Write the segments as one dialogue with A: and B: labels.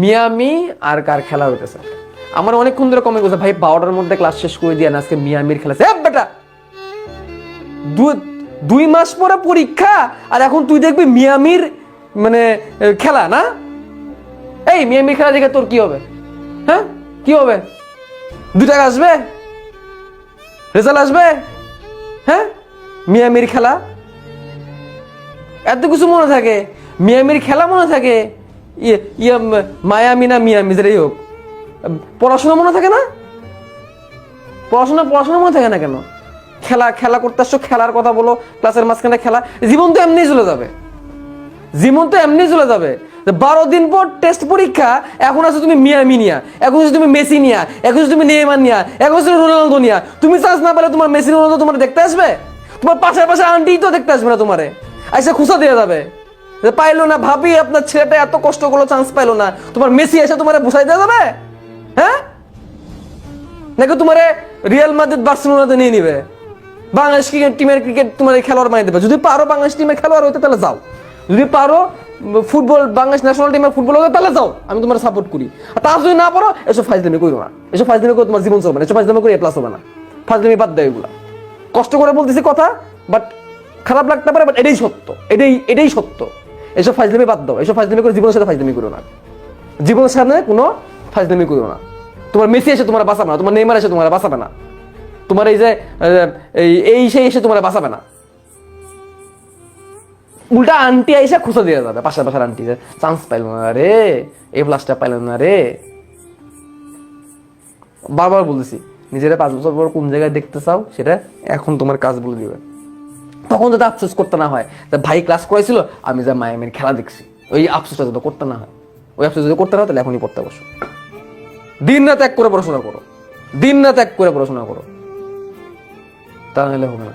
A: Miami আর কার খেলা হইতেছে? আমার অনেকক্ষণ ধরে কমে গেছে ভাই, বারোটার মধ্যে ক্লাস শেষ করে দিয়ে আজকে মিয়ামির খেলা আছে। বেটা! দুই মাস পরে পরীক্ষা, আর এখন তুই দেখবি মিয়ামির মানে খেলা, না? এই, মিয়ামির খেলা দেখে তোর কি হবে? হ্যাঁ? কি হবে? দু টাকা আসবে? রেজাল্ট আসবে? হ্যাঁ? মিয়ামির খেলা? এত কিছু মনে থাকে? মিয়ামির খেলা মনে থাকে? ইয়ে ইয়ে মায়ামি না মিয়ামি, যেটাই হোক। পড়াশোনা মনে থাকে না? পড়াশোনা পড়াশোনা মনে থাকে না কেন? খেলা খেলা করতে আসছো, খেলার কথা বলো, ক্লাসের মাঝখানে খেলা, জীবন তো এমনি চলে যাবে। জীবন তো এমনি চলে যাবে। বারো দিন পর টেস্ট পরীক্ষা, এখন আছো তুমি মিয়ামি নিয়া, এখন আছো তুমি মেসি নিয়া, এখন আছো তুমি নেইমার নিয়া, এখন আছো রোনালদো নিয়া। তুমি চান্স না পেলে তোমার মেসি, রোনালদো তোমার দেখতে আসবে? তোমার পাশের পাশে আন্টি তো দেখতে আসবে না তোমারে। আইসা খুশা দিয়ে যাবে। পাইলো না, ভাবি, আপনার ছেলেটা এত কষ্ট করল চান্স পাইলো না। তোমার মেসি এসে তোমার বুঝাই দেওয়া যাবে? হ্যাঁ? নাকি তোমারে রিয়াল মাদ্রিদ বার্সেলোনাতে নিয়ে নিবে? বাংলাদেশ ক্রিকেট টিমের ক্রিকেট তোমার খেলোয়াড় বানিয়ে দেবে। যদি পারো বাংলাদেশ টিমের খেলোয়াড় হইতে, তাহলে যাও। যদি পারো ফুটবল বাংলাদেশ ন্যাশনাল টিমের ফুটবল হতে তাহলে যাও। আমি তোমার সাপোর্ট করি। আর তা যদি না পারো, এসব ফাইজলামি করো না। এসব ফাইজলামি করে তোমার জীবন চলবে না। এসব ফাইজলামি করে প্লাস হবে না। ফাইজলামি বাদ দেয় এগুলা। কষ্ট করে বলতেছি কথা বাট খারাপ লাগতে পারে বাট এটাই সত্য। এটাই এটাই সত্য। এসব ফাইজলামি বাদ দাও, এসব ফাইজলামি করে জীবনের সাথে ফাইজলামি করো না। জীবনের সামনে কোনো ফাইজলামি করো না। তোমার মেসি এসে তোমার বাঁচাবে না, তোমার নেইমার এসে তোমার বাঁচাবে না। তোমার এই যে এই সেই এসে তোমার বাঁচাবে না। উল্টা আন্টি আইসা খুঁজে দিয়ে যাবে, পাশের পাশের আন্টি চান্স পাইল না রে এই প্লাসটা পাইল না রে। বারবার বলতেছি, নিজেরা পাঁচ বছর পর কোন জায়গায় দেখতে চাও, সেটা এখন তোমার কাজ বলে দিবে। তখন যাতে আফসোস করতে না হয়, যে ভাই ক্লাস করেছিল আমি যা মায়ামের খেলা দেখছি, ওই আফসোসটা যাতে করতে না হয়, ওই আফসোস যদি করতে না হয়, তাহলে এখনই পড়তে বসো। দিন রাত এক করে পড়াশোনা করো। দিন রাত এক করে পড়াশোনা করো। তা হবে না।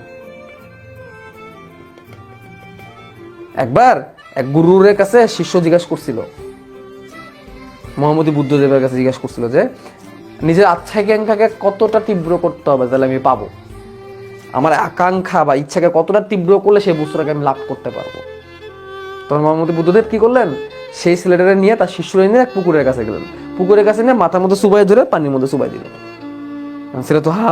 A: একবার এক গুরুরের কাছে শিষ্য জিজ্ঞাসা করছিল মোহাম্মদী বুদ্ধদেবের কাছে জিজ্ঞাসা করছিল যে, নিজের আচ্ছাকাঙ্ক্ষাকে কতটা তীব্র করতে হবে, তাহলে আমি পাবো? আমার আকাঙ্ক্ষা বা ইচ্ছাকে কতটা তীব্র করলে সেই বস্তুটাকে আমি লাভ করতে পারব? তখন মোহাম্মদী বুদ্ধদেব কি করলেন? সেই ছেলেটাকে নিয়ে তার শিষ্যরা নিয়ে এক পুকুরের কাছে গেলেন। পুকুরের কাছে নিয়ে মাথার মধ্যে সুবাই ধরে পানির মধ্যে সুবাই দিলেন। ছেলে তো হা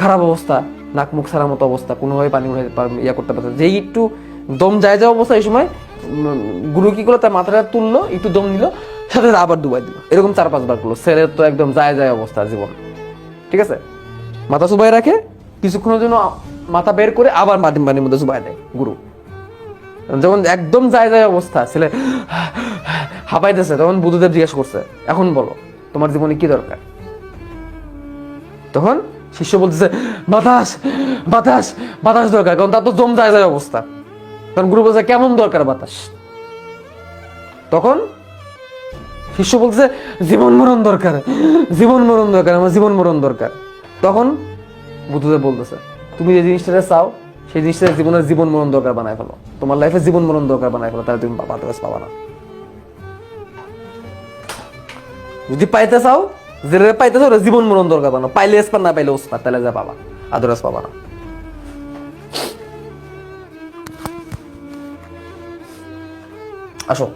A: খারাপ অবস্থা। নাক মুখ ছাড়ার মতো অবস্থা। কোনোভাবে পানি ইয়া করতে পারছে যেই একটু দম যায় যায় অবস্থা এই সময় গুরু কি করল? তার মাথাটা তুললো, একটু দম নিল, সাথে আবার ডুবাই দিল। এরকম চার পাঁচবার করল। ছেলের তো একদম যায় যায় অবস্থা জীবন। ঠিক আছে? মাথা সুবাই রাখে কিছুক্ষণের জন্য মাথা বের করে আবার মাটি পানির মধ্যে সুবাই দেয়, গুরু। যখন একদম যায় যায় অবস্থা, ছেলে হাঁপাইতেছে, তখন বুদ্ধদেব জিজ্ঞেস করছে, এখন বলো, তোমার জীবনে কি দরকার? তখন শিষ্য বলতেছে, বাতাস বাতাস বাতাস দরকার, কারণ তার তো জম যায় যায় অবস্থা। তখন গুরু বলছে, কেমন দরকার বাতাস? তখন শিষ্য বলতেছে, জীবন মরণ দরকার, জীবন মরণ দরকার, আমার জীবন মরণ দরকার। তখন বুদ্ধদেব বলতেছে, তুমি যে জিনিসটা চাও, সেই জিনিসটা জীবনের জীবন মরণ দরকার বানায় ফেলো। তোমার লাইফে জীবন মরণ দরকার বানায় ফেলো, তাহলে তুমি বাতাস পাবা না। যদি পাইতে চাও যেটা পাইতে চাও জীবন মরণ দরকার বানো পাইলে এসপার না পাইলে ওসপার তাহলে যা পাবা আদরাস পাবা না। আসো,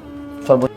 A: সর্ব